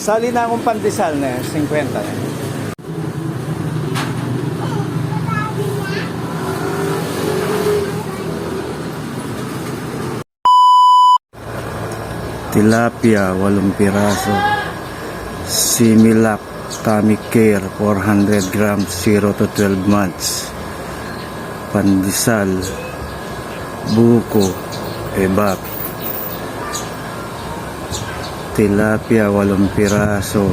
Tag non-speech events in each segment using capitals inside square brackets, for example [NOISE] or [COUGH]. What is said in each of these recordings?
Sali na akong pandesal na 50 na. Tilapia, 8 piraso. Similac, Tummy Care, 400 grams, 0 to 12 months. Pandesal, buko, ebap. Tilapia, 8 piraso.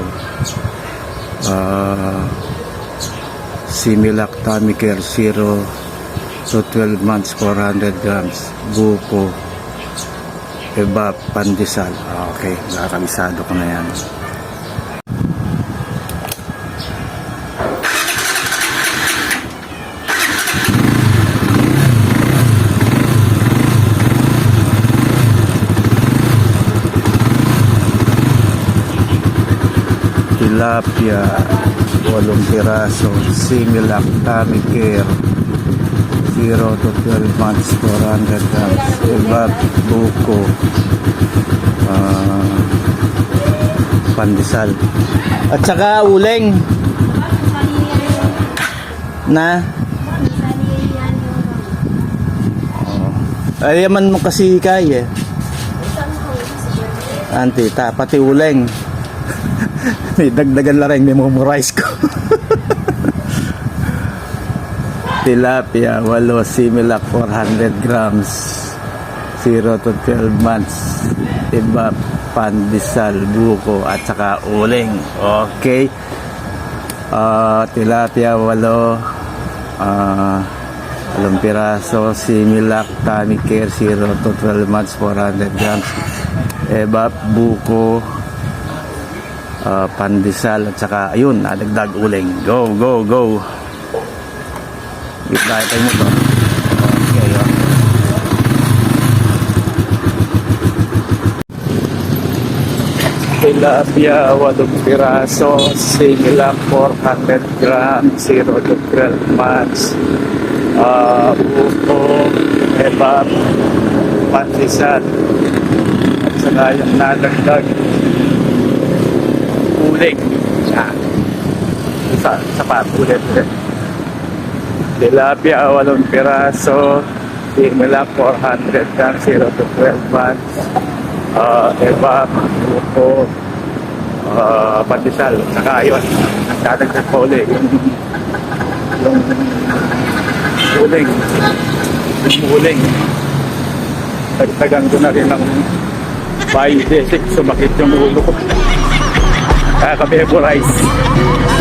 Ah, Similac, Care, 0 to 12 months, 400 grams. Buko, ebap, pandesal. Ah, Okay, nakakamisado ko na yan. Tilapia, walong piraso, similac, tummy care, 0 to 12 months, 400 grams, ibab, buko, ah, pandesal. At saka uling na Ayaman mo kasi kay eh. Anti, ta, pati uling. May dagdagan na rin, memorize ko. [LAUGHS] Tilapia, walo, similac, 400 grams. 0 to 12 months. Iba, pandesal, buko, at saka uling. Okay. Ah, tilapia, walo. Ah, walong piraso, similac, tummy care, 0 to 12 months, 400 grams. Ebap, buko, uh, pandesal at saka ayun, nadagdag uling. Go, go, go. Gitna tayo mo to. Okay, oh. Tilapia, walong piraso, similac, 400 grams, 0 to 12 months. Uh, buko, ebap, pandesal, at saka yung nadagdag uling. Yan. Sa, sa patulit ulit. Tilapia, walong piraso. Timila, 400 grams, 0 to 12 months. Uh, eba, buko, uh, pandesal. Saka yun, ang dadagdag pa uli. Yung, yung uling. Yung uling. Dagdagan ko na rin ng biodesic. Sumakit yung ulo ko. Acabei de pular isso.